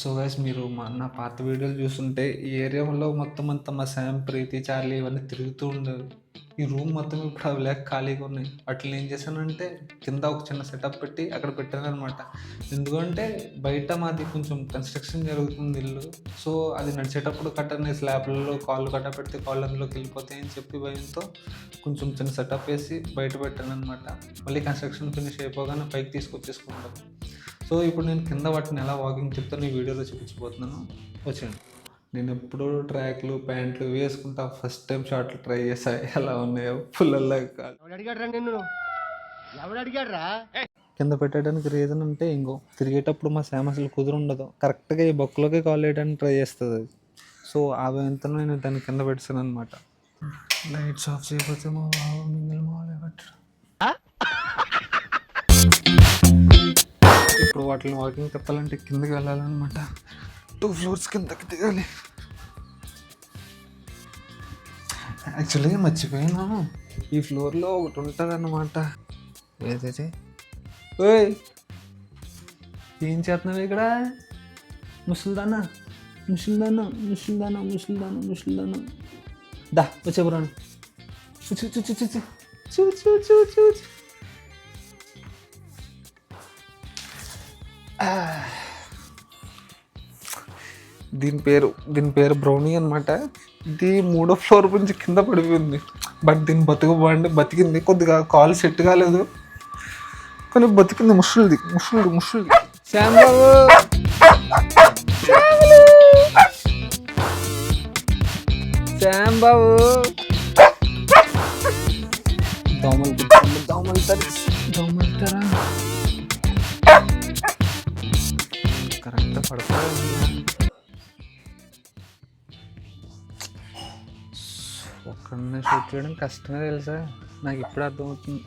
So guys మీరు మా నా పాత వీడియోలు చూస్తుంటే ఈ ఏరియాలో మొత్తం అంతా మా శామ్ ప్రీతి చార్లీ ఇవన్నీ తిరుగుతూ ఉండేవి ఈ రూమ్ మొత్తం ఇప్పుడు అవి లేక ఖాళీగా ఉన్నాయి. అట్లా ఏం చేశానంటే కింద ఒక చిన్న సెటప్ పెట్టి అక్కడ పెట్టాను అనమాట ఎందుకంటే బయట మాది కొంచెం కన్స్ట్రక్షన్ జరుగుతుంది ఇల్లు. సో అది నడిచేటప్పుడు కట్టని స్లాబ్లలో కాళ్ళు కట్ట పెడితే కాళ్ళు అందులోకి వెళ్ళిపోతాయి అని చెప్పి భయంతో కొంచెం చిన్న సెటప్ వేసి బయట పెట్టాను అనమాట మళ్ళీ కన్స్ట్రక్షన్ ఫినిష్ అయిపోగానే పైకి తీసుకొచ్చేసుకుంటాం. సో ఇప్పుడు నేను కింద వాటిని ఎలా వాకింగ్ చెప్తాను ఈ వీడియోలో చూపించబోతున్నాను. వచ్చేయండి నేను ఎప్పుడూ ట్రాక్లు ప్యాంట్లు వేసుకుంటా. ఫస్ట్ టైం షార్ట్లు ట్రై చేసా. ఎలా ఉన్నాయో పుల్లల్లా కాదు. పెట్టడానికి రీజన్ అంటే ఇంకో. తిరిగేటప్పుడు మా సేమ అసలు కుదురుండదు. కరెక్ట్గా ఈ బొక్కలోకి కాల్ వేయడానికి ట్రై చేస్తుంది అది. సో ఆ భయంతో నేను దాన్ని కింద పెట్టాను అనమాట లైట్స్ ఆఫ్ చేయకపోతే మా బావ మింగిల్ మాలే పెట్టడు ఇప్పుడు వాటిని వాకింగ్ తిప్పాలంటే కిందకి వెళ్ళాలన్నమాట. టూ ఫ్లోర్స్ కిందకి దిగాలి. యాక్చువల్లీ మర్చిపోయాను. ఈ ఫ్లోర్లో ఒకటి ఉంటుంది అన్నమాట ఏదైతే? ఓయ్ ఏం చేస్తున్నావు ఇక్కడ? ముసలిదానా? ముసలిదానా? ముసలిదానా? ముసలిదానా? ముసలిదానా? దా వచ్చే పురాణం చూ చూ చూ చూ చూ చూ చూ చూ చూ దీని పేరు దీని పేరు బ్రౌనీ అనమాట ఇది మూడో ఫ్లోర్ నుంచి కింద పడిపోయింది. బట్ దీని బతుకు బాగుండి బతికింది. కొద్దిగా కాల్ సెట్ కాలేదు. కానీ బతికింది ముషుల్ది ముషుల్ది ముషుల్ది శ్యామ్ బాబు శ్యామ్ బాబు ఒక్కడనే షూట్ చేయడం కష్టమే తెలుసా నాకు ఇప్పుడు అర్థమవుతుంది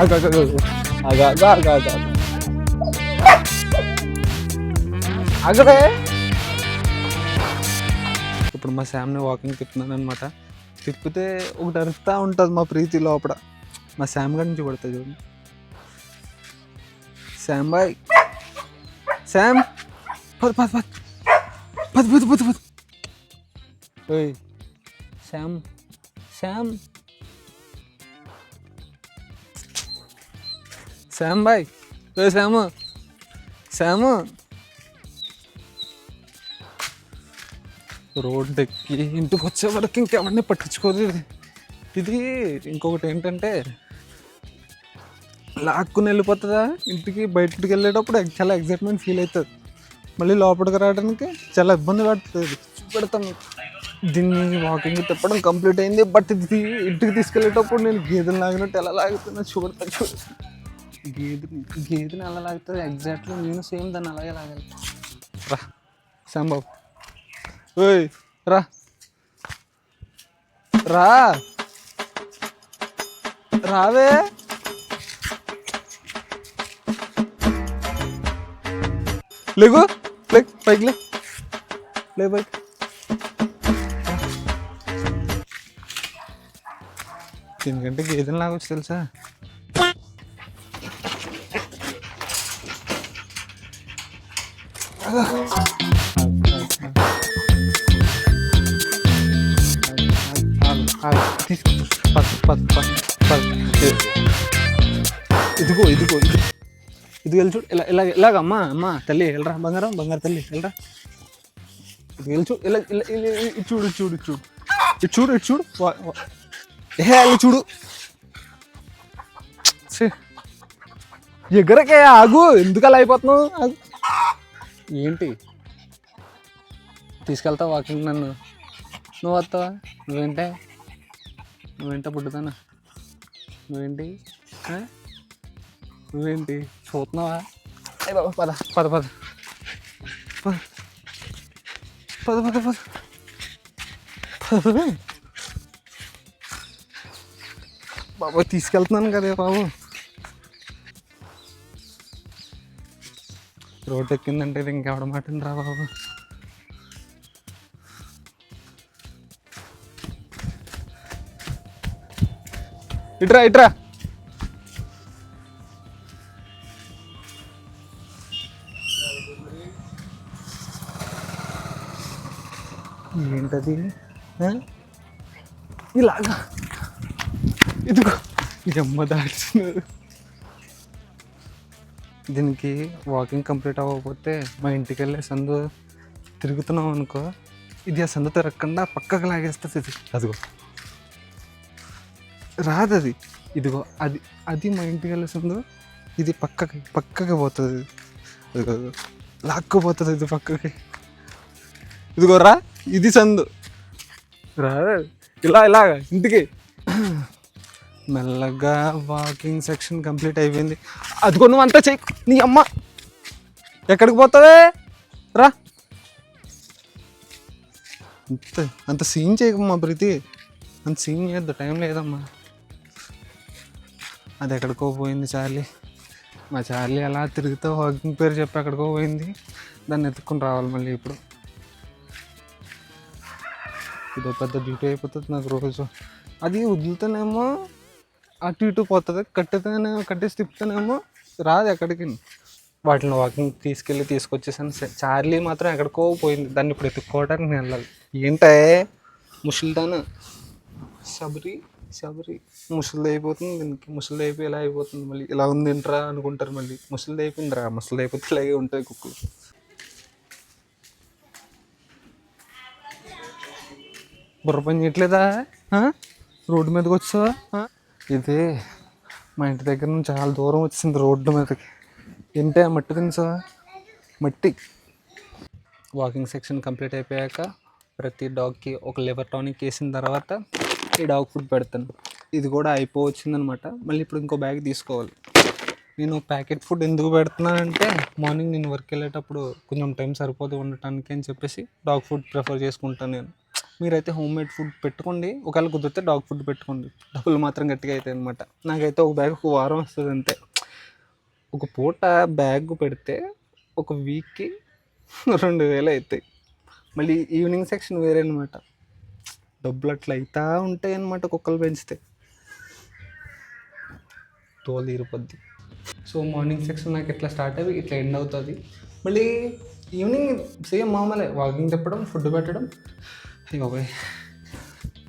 ఆగు, ఆగు, ఆగు, ఆగు. ఆగు, ఆగు, ఆగు, ఆగు, ఆగు. ఆగవే ఇప్పుడు మా శామ్ని వాకింగ్ తిప్పుతున్నాను అనమాట తిప్పితే ఒకటి అరుస్తూ ఉంటుంది మా ప్రీతి లోపల. మా శామ్ గారి నుంచి పడుతుంది చూడండి శామ్ బాయ్. శామ్ పద పద పద. పద పద పద పద. ఓయ్ శామ్ శామ్ శామ్ బాయ్. ఓ శాము శాము రోడ్ ఎక్కి ఇంటికి వచ్చే వరకు ఇంకెవరిని పట్టించుకోదు ఇది ఇది ఇంకొకటి ఏంటంటే లాక్కుని వెళ్ళిపోతుందా? ఇంటికి బయటికి వెళ్ళేటప్పుడు చాలా ఎగ్జైట్మెంట్ ఫీల్ అవుతుంది. మళ్ళీ లోపలికి రావడానికి చాలా ఇబ్బంది పడుతుంది. పెడతాం దీన్ని వాకింగ్ తిప్పడం కంప్లీట్ అయింది. బట్ ఇది ఇంటికి తీసుకెళ్ళేటప్పుడు నేను గేదెలు లాగినట్టు ఎలా లాగుతున్నా చూడతా చూడ గేదెని గేదెని ఎలా లాగుతుంది ఎగ్జాక్ట్లీ నేను సేమ్ దాన్ని అలాగే లాగాలి. రా శాంబాబు ఓయ్ రా. రా. రావే. లేగు. లేక్ పైకి లే. లే పైకి. దీనికంటే నాకు లాగొచ్చు తెలుసా? Ugh. ఇదిగో ఇదిగో ఇది ఇది వెళ్ళి చూడు ఇలా ఇలా ఇలాగ. అమ్మా అమ్మా తల్లి వెళ్ళరా బంగారం బంగారు తల్లి వెళ్ళరా. ఇది వెళ్ళి చూడు ఇలా ఇలా ఇలా- చూడు చూడు చూడు. ఇటు చూడు ఇటు చూడు. వా- ఏ అలా చూడు. ఎగరకే ఆగు. ఎందుకు అలా అయిపోతున్నావు? ఏంటి? తీసుకెళ్తావు వాకింగ్ నన్ను? నువ్వు వస్తావా? నువ్వేంటే? నువ్వేంట పుట్టుతానా నువ్వేంటి? నువ్వేంటి? చూస్తున్నావా? అయ్యి బాబా పద పద పద. పద. పద పద పద. బాబా తీసుకెళ్తున్నాను కదే బాబు. రోడ్ ఎక్కిందంటే ఇది ఇంకెవడ మాట రా బాబు? ఇట్రా ఇట్రా. ఏంటది? ఇలాగా. ఇదిగో ఇది అమ్మ దాడుతున్నారు దీనికి వాకింగ్ కంప్లీట్ అవ్వకపోతే మా ఇంటికి వెళ్ళే సందు తిరుగుతున్నాం అనుకో. ఇది ఆ సందు తిరగకుండా పక్కకు లాగేస్తుంది ఇది. అదిగో. రాదు అది ఇదిగో అది అది మా ఇంటికి వెళ్ళే సందు ఇది పక్కకి పక్కకి పోతుంది. ఇదిగో లాక్కుపోతుంది ఇది పక్కకి. ఇదిగో రా ఇది సందు. రాదు ఇలా ఇలాగ ఇంటికి. మెల్లగా వాకింగ్ సెక్షన్ కంప్లీట్ అయిపోయింది. అదిగో నువ్వు అంతా చెయ్యి నీ అమ్మ. ఎక్కడికి పోతుంది? రా. అంత అంత సీన్ చేయకమ్మా ప్రీతి. అంత సీన్ చేయొద్దు టైం లేదమ్మా. అది ఎక్కడికో పోయింది చార్లీ. మా చార్లీ అలా తిరుగుతూ వాకింగ్ పేరు చెప్పి ఎక్కడికో పోయింది. దాన్ని ఎత్తుకుని రావాలి మళ్ళీ ఇప్పుడు. ఇదో పెద్ద డ్యూటీ అయిపోతుంది నాకు రోజు. అది వదులుతానేమో అటు ఇటు పోతుంది కట్టుతానే కట్టేసి తిప్పుతానేమో రాదు ఎక్కడికి. వాటిని వాకింగ్ తీసుకెళ్ళి తీసుకొచ్చేసాను. చార్లీ మాత్రం ఎక్కడికో పోయింది. దాన్ని ఇప్పుడు ఎత్తుక్కోవడానికి నేను వెళ్ళాలి. ఏంటే? ముసలిదాన శబరి శబరి ముసలిది అయిపోతుంది దీనికి ముసలిది అయిపోయి ఇలా అయిపోతుంది మళ్ళీ? ఇలా ఉంది ఏంట్రా అనుకుంటారు మళ్ళీ. ముసలిది అయిపోయిందిరా ముసలిది అయిపోతే ఇలాగే ఉంటాయి కుక్కలు. బుర్ర పని చేయట్లేదా? రోడ్డు మీదకి వచ్చావా? ఇది మా ఇంటి దగ్గర నుంచి చాలా దూరం వచ్చింది రోడ్డు మీదకి. ఏంటే ఆ మట్టి తినసావా మట్టి. వాకింగ్ సెక్షన్ కంప్లీట్ అయిపోయాక ప్రతి డాగ్కి ఒక లివర్ టానిక్ వేసిన తర్వాత ఈ డాగ్ ఫుడ్ పెడతాను. ఇది కూడా అయిపోవచ్చిందనమాట. మళ్ళీ ఇప్పుడు ఇంకో బ్యాగ్ తీసుకోవాలి. నేను ప్యాకెట్ ఫుడ్ ఎందుకు పెడుతున్నానంటే మార్నింగ్ నేను వర్క్ వెళ్ళేటప్పుడు కొంచెం టైం సరిపోదు ఉండటానికి అని చెప్పేసి డాగ్ ఫుడ్ ప్రిఫర్ చేసుకుంటాను నేను. మీరైతే హోమ్ మేడ్ ఫుడ్ పెట్టుకోండి. ఒకవేళ కుదిరితే డాగ్ ఫుడ్ పెట్టుకోండి. డబ్బులు మాత్రం గట్టిగా అవుతాయి అనమాట. నాకైతే ఒక బ్యాగ్ ఒక వారం వస్తుంది అంతే. ఒక పూట బ్యాగ్ పెడితే ఒక వీక్కి రెండు వేలు అవుతాయి. మళ్ళీ ఈవినింగ్ సెక్షన్ వేరే అనమాట డబ్బులు అట్లా అవుతా ఉంటాయి అనమాట కుక్కలు పెంచితే. తోలు తీరిపోద్ది సో మార్నింగ్ సెక్షన్ నాకు ఇట్లా స్టార్ట్ అయ్యి ఇట్లా ఎండ్ అవుతుంది. మళ్ళీ ఈవినింగ్ సేమ్ మామూలే వాకింగ్ తిప్పడం ఫుడ్ పెట్టడం. అయ్యి బాబాయ్.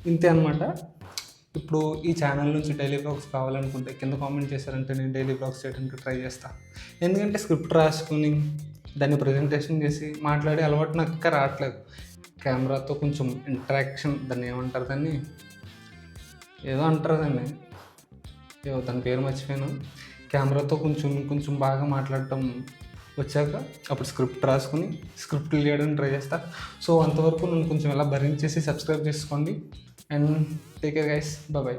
ఇంతే అనమాట ఇప్పుడు ఈ ఛానల్ నుంచి డైలీ బ్లాగ్స్ కావాలనుకుంటే కింద కామెంట్ చేశారంటే నేను డైలీ బ్లాగ్స్ చేయడానికి ట్రై చేస్తాను ఎందుకంటే స్క్రిప్ట్ రాసుకుని దాన్ని ప్రజెంటేషన్ చేసి మాట్లాడే అలవాటు నాకు ఇంకా రావట్లేదు. కెమెరాతో కొంచెం ఇంటరాక్షన్ దాన్ని ఏమంటారు దాన్ని? ఏదో అంటారు దాన్ని. ఏదో దాని పేరు మర్చిపోయాను. కెమెరాతో కొంచెం కొంచెం బాగా మాట్లాడటం వచ్చాక అప్పుడు స్క్రిప్ట్ రాసుకుని స్క్రిప్ట్ చేయడానికి ట్రై చేస్తా. సో అంతవరకు నన్ను కొంచెం ఎలా భరించేసి సబ్స్క్రైబ్ చేసుకోండి. And take care guys bye